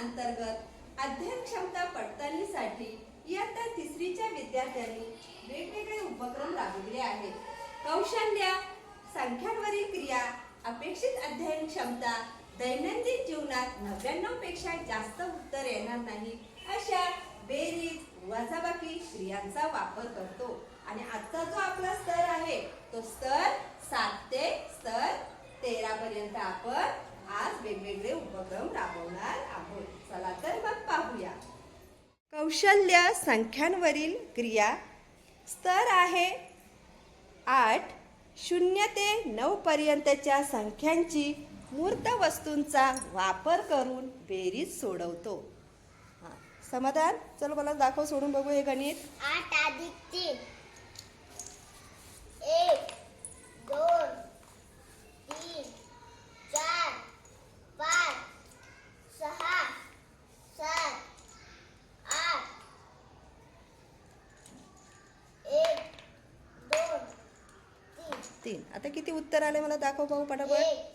अंतर्गत अध्ययन क्षमता पडताळणीसाठी इयत्ता तिसरीच्या विद्यार्थ्यांनी वेगवेगळे उपक्रम राबविले आहेत. कौशल्य संख्यांवरील क्रिया अपेक्षित अध्ययन क्षमता दैनंदिन जीवनात नव्याण्णवपेक्षा जास्त उत्तर येणार नाही अशा बेरीज वजाबाकी क्रियांचा वापर करतो. आणि आजचा जो आपला स्तर आहे तो स्तर सात ते स्तर तेरा पर्यंत आपण आज वेगवेगळे उपक्रम राबवणार आहोत. चला तर मग पाहूया. कौशल्य संख्यांवरील क्रिया. स्तर आहे आठ शून्य ते नऊ पर्यंतच्या संख्यांची मूर्त वस्तूंचा वापर करून बेरीज सोडवतो. हां समाधान? चल मला दाखव सोडून बघू हे गणित. आठ अधिक तीन एक दोन तीन चार पाच सहा सात आठ एक दोन तीन. आता किती उत्तर आले मला दाखव पाहू पटापट.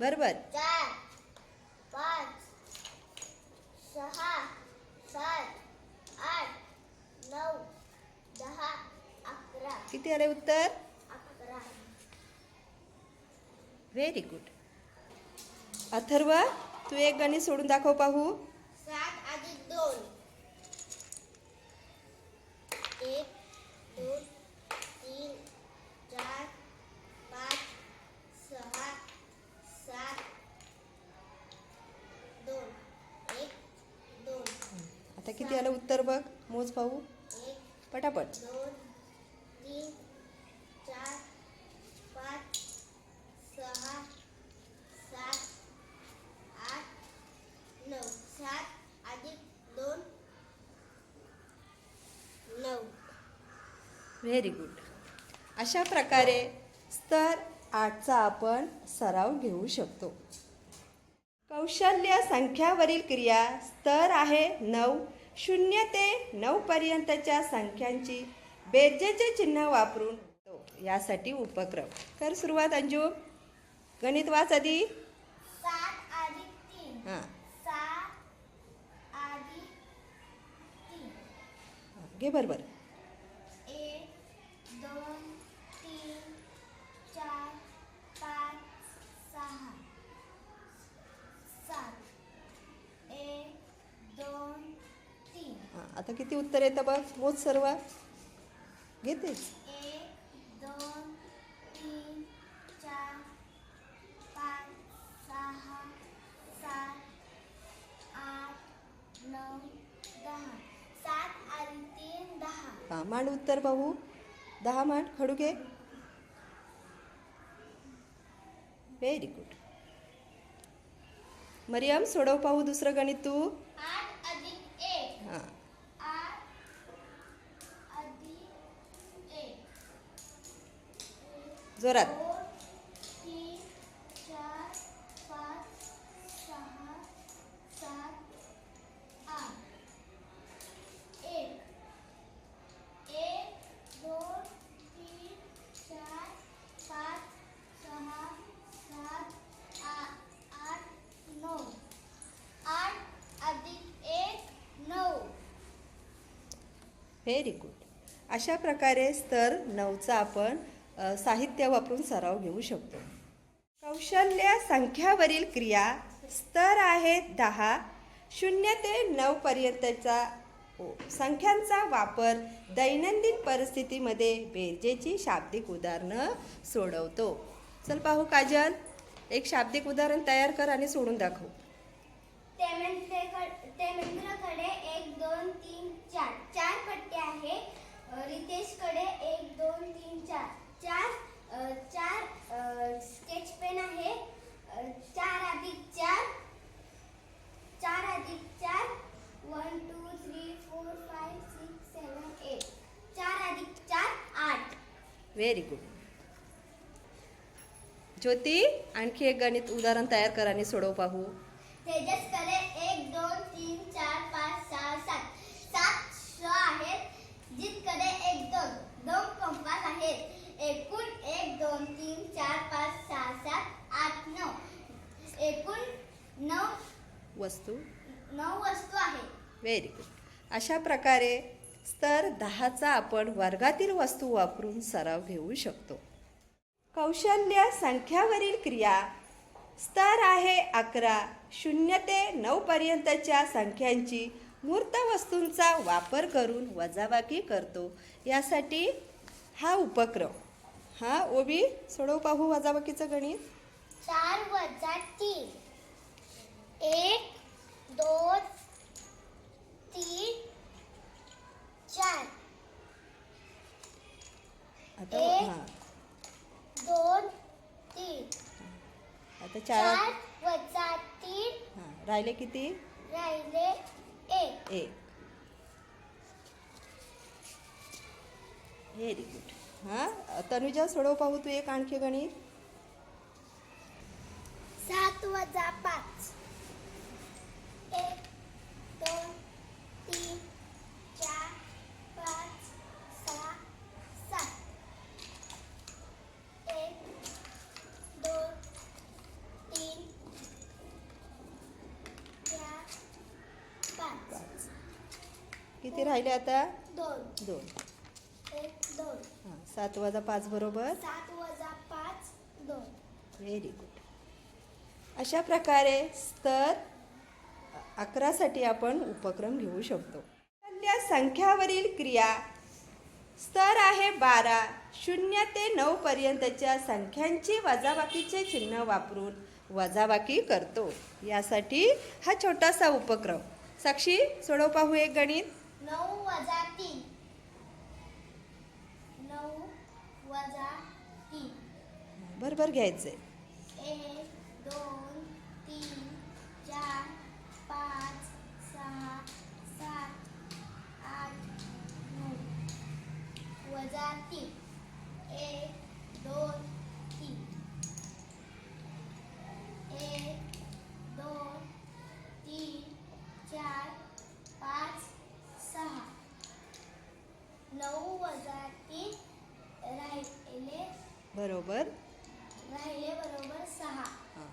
बरोबर. किती आले उत्तर? व्हेरी गुड अथर्व तू एक गणित सोडून दाखव पाहू. सात अधिक दोन. एक दोन तीन चार पाच सहा सात दोन एक दोन आता किती आलं उत्तर बघ मोज पाहू एक पटापट दोन तीन चार पाच सहा सात आठ नऊ सात मोज भाऊ नऊ व्हेरी गुड अशा प्रकारे स्तर आठचा आपण सराव घेऊ शकतो. कौशल्य संख्यावरील क्रिया स्तर आहे नऊ. शून्य ते नऊ पर्यंतच्या संख्यांची बेरजेचे चिन्ह वापरून यासाठी उपक्रम. कर सुरुवात अंजू. गणित वाच आधी. हां घे बरोबर एक दोन तीन चार पाच सहा सात एक दोन तीन हां आता किती उत्तर येतं बघ? मोज सर्व. घेते. हा नऊ दहा सात आणि दहा मांड उत्तर पाहू. दहा मांड खडू घे व्हेरी गुड मरियम सोडव पाहू दुसरं गणित तू आठ अधिक एक हां आठ अधिक एक जोरात दोन तीन चार पाच सहा सात आठ एक एक दोन तीन चार पाच सहा सात आठ आठ नऊ आठ अधिक एक नऊ व्हेरी गुड अशा प्रकारे स्तर नऊचा आपण साहित्य वापरून सराव घेऊ शकतो. कौशल्य संख्यावरील क्रिया स्तर आहेत दहा शून्य ते नऊ पर्यंतचा संख्यांचा वापर दैनंदिन परिस्थितीमध्ये बेरजेची शाब्दिक उदाहरणं सोडवतो. चल पाहू काजल एक शाब्दिक उदाहरण तयार कर आणि सोडून दाखव. तेमेंद्रकडे एक दोन तीन चार चार पट्टे आहे. रितेशकडे एक दोन तीन चार. चार चार स्केच पेन आहे. चार अधिक चार. चार अधिक चार. One two three four five six seven eight चार अधिक चार आठ. व्हेरी गुड ज्योती आणखी एक गणित उदाहरण तयार कर आणि सोडव पाहू. तेजसकडे एक दोन तीन चार पाच सहा सात सात श आहेत जितकडे एक दोन दोन कंपास आहेत एकूण एक दोन तीन चार पाच सहा सात आठ नऊ एकूण वस्तू नऊ वस्तू आहेत व्हेरी गुड अशा प्रकारे स्तर दहाचा आपण वर्गातील वस्तू वापरून सराव घेऊ शकतो. कौशल्य संख्यावरील क्रिया. स्तर आहे अकरा शून्य ते नऊपर्यंतच्या संख्यांची मूर्त वस्तूंचा वापर करून वजाबाकी करतो. यासाठी हा उपक्रम. हा ओबी सोडव पाहू वजाबाकीचं गणित. चार वजा तीन. एक दोन तीन चार. आता एक. हां. दोन तीन. आता चार. चार वजा तीन हां. राहिले किती? राहिले एक. एक. व्हेरी गुड हां? तनुजा सोडव पाहू तू एक आणखी गणित. सात वजा पाच एक दोन तीन चार पाच सहा सात एक दोन तीन चार पाच किती राहिले आता? दोन. दोन. एक दोन. हां सात वाजा पाच बरोबर? सात वजा पाच दोन. व्हेरी गुड अशा प्रकारे स्तर अकरासाठी आपण उपक्रम घेऊ शकतो. त्या संख्यावरील क्रिया. स्तर आहे बारा. शून्य ते नऊ पर्यंतच्या संख्यांची वजाबाकीचे चिन्ह वापरून वजाबाकी करतो. यासाठी हा छोटासा उपक्रम. साक्षी सोडव पाहू एक गणित. नऊ वजा तीन. नऊ वजा तीन. बरोबर घ्यायचंय एक दोन तीन चार पाच सहा सात आठ नऊ. वजा तीन. एक दोन तीन. एक दोन तीन चार पाच सहा नऊ वजा तीन राहिले बरोबर. राहिले बरोबर सहा. हां.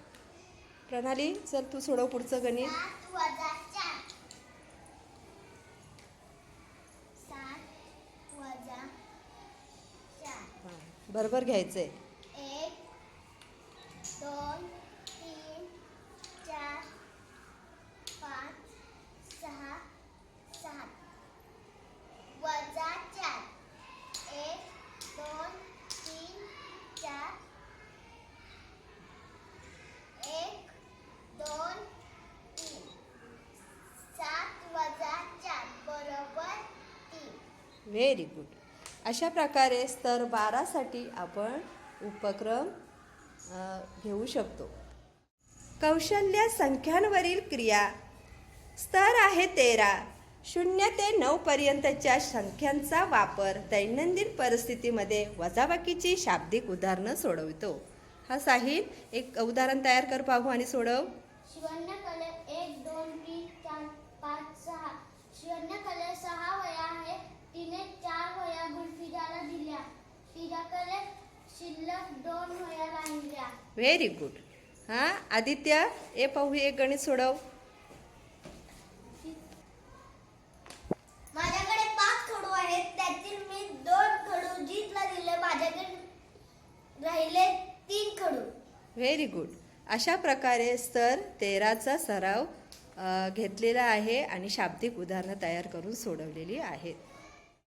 प्रणाली चल तू सोडव पुढचं गणित. सात वजा चार. सात वजा चार. हां. बरोबर घ्यायचंय. एक दोन तीन चार पाच सहा सात वजा चार एक दोन तीन चार एक दोन तीन सात वजा चार बरोबर तीन व्हेरी गुड अशा प्रकारे स्तर बारासाठी आपण उपक्रम घेऊ शकतो. कौशल्य संख्यांवरील क्रिया. स्तर आहे तेरा. शून्य ते नऊपर्यंतच्या संख्यांचा वापर दैनंदिन परिस्थितीमध्ये वजाबाकीची शाब्दिक उदाहरणं सोडवितो. हा साहिल एक उदाहरण तयार कर पाहू आणि सोडव. कलर एक दोन तीन चार पाच सहा शिवण्य कलर सहा वया आहे तिने चार वया गुलफिदाला दिल्या तिच्याकडे शिल्लक दोन वया राहिल्या व्हेरी गुड हां आदित्य ए पाहू एक गणित सोडव. माझ्याकडे पाच खडू आहेत त्यातील मी दोन खडू जीतला दिले माझ्याकडे राहिले तीन खडू. व्हेरी गुड अशा प्रकारे स्तर तेराचा सराव घेतलेला आहे आणि शाब्दिक उदाहरणं तयार करून सोडवलेली आहेत.